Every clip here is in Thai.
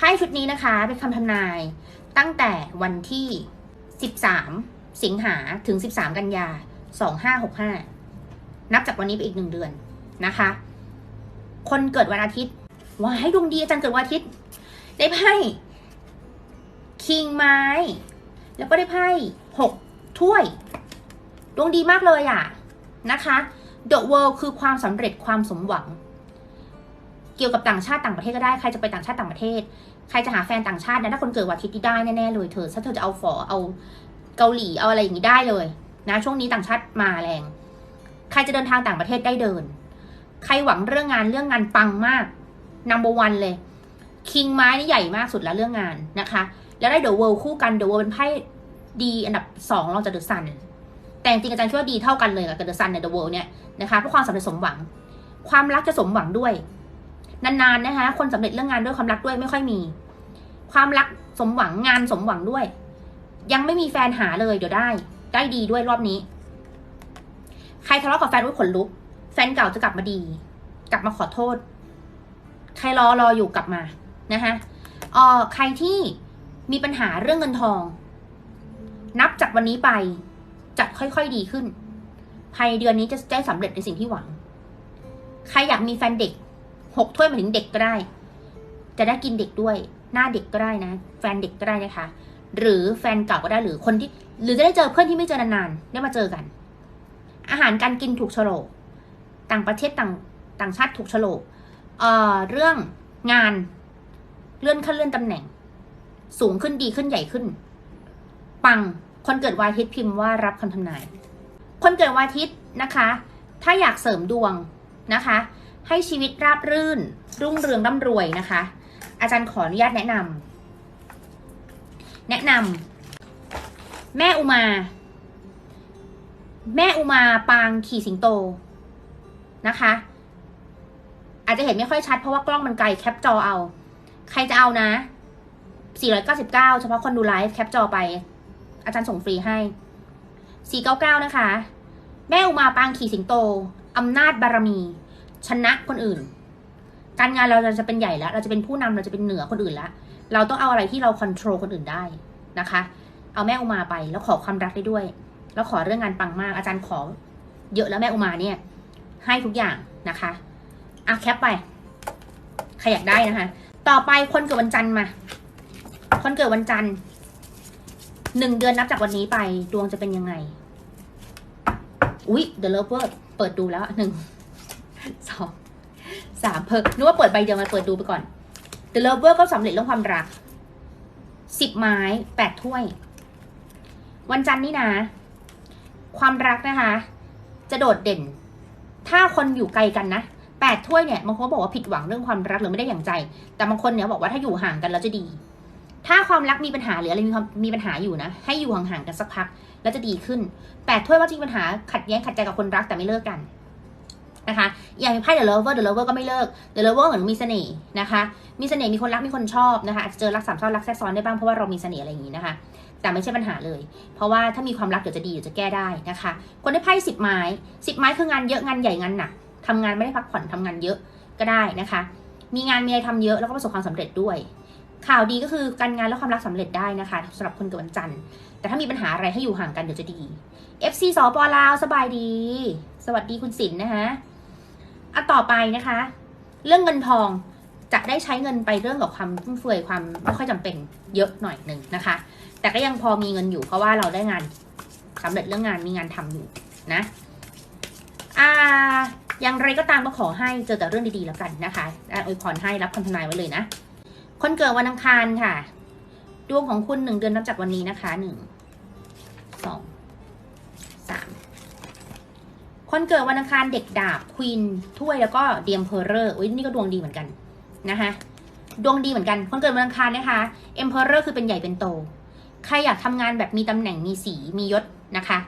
ไพ่ชุดนี้นะคะเป็นคำทำนายตั้งแต่วันที่ 13 สิงหาถึง 13 กันยา 2565 นับจากวันนี้ไปอีกหนึ่งเดือนนะคะ คนเกิดวันอาทิตย์ว้ายดวงดีอาจารย์เกิดวันอาทิตย์ ได้ไพ่คิงไม้ แล้วก็ได้ไพ่หกถ้วย ดวงดีมากเลยอะนะคะ The World คือความสำเร็จความสมหวัง เกี่ยวกับต่างชาติต่างประเทศก็ได้ใครจะไปต่างชาติต่างประเทศ ใครจะหาแฟนต่างชาตินะถ้าคนเกิดวันอาทิตย์นี่ได้แน่ๆเลยเธอถ้าเธอจะเอาฝอเอาเกาหลีเอาอะไรอย่างนี้ได้เลยนะช่วงนี้ต่างชาติมาแรง ใครจะเดินทางต่างประเทศได้เดิน ใครหวังเรื่องงานเรื่องงานปังมาก number one เลย คิงไม้นี่ใหญ่มากสุดแล้วเรื่องงานนะคะ แล้วได้เดอะเวิลด์คู่กันเดอะเวิลด์เป็นไพ่ดีอันดับสองรองจากเดอะซันแต่จริงอาจารย์คิดว่าดีเท่ากันเลยกับเดอะซันในเดอะเวิลด์เนี่ยนะคะเพราะความสำเร็จสมหวัง ความรักจะสมหวังด้วย นานๆนะคะ คนสำเร็จเรื่องงานด้วยความรักด้วยไม่ค่อยมี ความรักสมหวังงานสมหวังด้วย ยังไม่มีแฟนหาเลยเดี๋ยวได้ ได้ดีด้วยรอบนี้ ใครทะเลาะกับแฟนอุ้ยขนลุก แฟนเก่าจะกลับมาดี กลับมาขอโทษ ใครรอรออยู่กลับมานะคะเอ่อใครที่มีปัญหาเรื่องเงินทอง นับจากวันนี้ไปจะค่อยๆดีขึ้น ภายในเดือนนี้จะได้สำเร็จในสิ่งที่หวัง ใครอยากมีแฟนเด็ก หกถ้วยหมายถึงเด็กก็ได้ จะได้กินเด็กด้วย หน้าเด็กก็ได้นะ แฟนเด็กก็ได้นะคะ หรือแฟนเก่าก็ได้หรือคนที่ หรือจะได้เจอเพื่อนที่ไม่เจอนานๆได้มาเจอกัน อาหารการกินถูกโฉลกต่างประเทศต่างต่างชาติถูกโฉลกเอ่อเรื่องงานเลื่อนขั้นเลื่อนตำแหน่ง สูงขึ้นดีขึ้นใหญ่ขึ้น ปังคนเกิดวันอาทิตพิมพ์ว่ารับคำทำนาย คนเกิดวันอาทิตนะคะ ถ้าอยากเสริมดวงนะคะ ให้ชีวิตราบรื่น รุ่งเรืองร่ำรวยนะคะ อาจารย์ขออนุญาตแนะนำแนะนำแม่อุมา แม่อุมาปางขี่สิงโตนะคะ อาจจะเห็นไม่ค่อยชัดเพราะว่ากล้องมันไกลแคปจอเอา ใครจะเอานะ 499 เฉพาะคนดูไลฟ์แคปจอไป อาจารย์ส่งฟรีให้ 499 นะคะ แม่อุมาปางขี่สิงโตอำนาจบารมี ชนะคนอื่น การงานเราจะเป็นใหญ่แล้ว เราจะเป็นผู้นำเราจะเป็นเหนือคนอื่นแล้ว เราต้องเอาอะไรที่เราควบคุมคนอื่นได้นะคะ เอาแม่อุมาไปแล้วขอความรักได้ด้วย แล้วขอเรื่องงานปังมาก อาจารย์ขอเยอะแล้วแม่อุมาเนี่ย ให้ทุกอย่างนะคะอะแคปไปใครอยากได้นะคะ ต่อไปคนเกิดวันจันทร์มา คนเกิดวันจันทร์หนึ่งเดือนนับจากวันนี้ไปดวงจะเป็นยังไง อุ๊ย The Lover เปิดดูแล้วหนึ่ง สามเพิ่นึกว่าเปิดใบเดียวมาเปิดดูไปก่อน The Lover ก็สำเร็จเรื่องความรักสิบไม้แปดถ้วย วันจันทร์นี่นะ ความรักนะคะ จะโดดเด่น ถ้าคนอยู่ไกลกันนะแปดถ้วยเนี่ยบางคนบอกว่าผิดหวังเรื่องความรักหรือไม่ได้อย่างใจ แต่บางคนเนี่ยบอกว่าถ้าอยู่ห่างกันแล้วจะดี ถ้าความรักมีปัญหาหรืออะไรมีความมีปัญหาอยู่นะ ให้อยู่ห่างๆกันสักพัก แล้วจะดีขึ้นแปดถ้วยว่าจริงปัญหาขัดแย้งขัดใจกับคนรักแต่ไม่เลิกกัน นะคะอย่างไพ่เดอะเลเวอร์เดอะเลเวอร์ก็ไม่เลิกเดอะเลเวอร์เหมือนมีเสน่ห์นะคะ มีเสน่ห์มีคนรักมีคนชอบนะคะอาจจะเจอรักสามเศร้ารักแทรกซ้อนได้บ้างเพราะว่าเรามีเสน่ห์อะไรอย่างนี้นะคะแต่ไม่ใช่ปัญหาเลย เพราะว่าถ้ามีความรักเดี๋ยวจะดีเดี๋ยวจะแก้ได้นะคะ คนได้ไพ่สิบไม้สิบไม้คืองานเยอะงานใหญ่งานหนักทำงานไม่ได้พักผ่อนทำงานเยอะก็ได้นะคะ มีงานมีอะไรทำเยอะแล้วก็ประสบความสำเร็จด้วย ข่าวดีก็คือการงานและความรักสำเร็จได้นะคะสำหรับคนเกิดวันจันทร์ แต่ถ้ามีปัญหาอะไรให้อยู่ห่างกันเดี๋ยวจะดี FC สปลาวสบายดี สวัสดีคุณสินนะคะ อะต่อไปนะคะ เรื่องเงินทองจะได้ใช้เงินไปเรื่องกับความฟุ่มเฟือยความไม่ค่อยจำเป็นเยอะหน่อยหนึ่งนะคะ แต่ก็ยังพอมีเงินอยู่เพราะว่าเราได้งานสำเร็จเรื่องงานมีงานทำอยู่นะอ่าอย่างไรก็ตามก็ขอให้เจอแต่เรื่องดีๆแล้วกันนะคะอวยพรให้รับคำทำนายไว้เลยนะ คนเกิดวันอังคารค่ะ ดวงของคุณหนึ่งเดือนนับจากวันนี้นะคะหนึ่งสอง คนเกิดวันอังคารเด็กดาบควีนถ้วยแล้วก็เดียมเพอเรอร์อุ้ยนี่ก็ดวงดีเหมือนกันนะคะดวงดีเหมือนกัน คนเกิดวันอังคารนะคะเอ็มเพอเรอร์คือเป็นใหญ่เป็นโต ใครอยากทำงานแบบมีตำแหน่งมีสีมียศนะคะ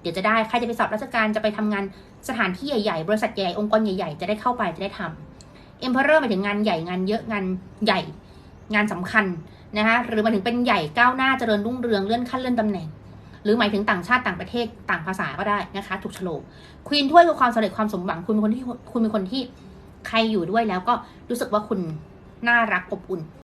เดี๋ยวจะได้ใครจะไปสอบราชการจะไปทำงานสถานที่ใหญ่ๆ บริษัทใหญ่องค์กรใหญ่ๆ จะได้เข้าไปจะได้ทำเอ็มเพอเรอร์หมายถึงงานใหญ่งานเยอะงานใหญ่ งานสำคัญนะคะหรือหมายถึงเป็นใหญ่ก้าวหน้าเจริญรุ่งเรืองเลื่อนขั้นเลื่อนตำแหน่ง รือหมายถึงต่างชาติต่างประเทศต่างภาษาก็ได้นะคะ ถูกโฉลกควีนถ้วยคือความสำเร็จความสมหวังคุณเป็นคนที่คุณเป็นคนที่ใครอยู่ด้วยแล้วก็รู้สึกว่าคุณน่ารักอบอุ่น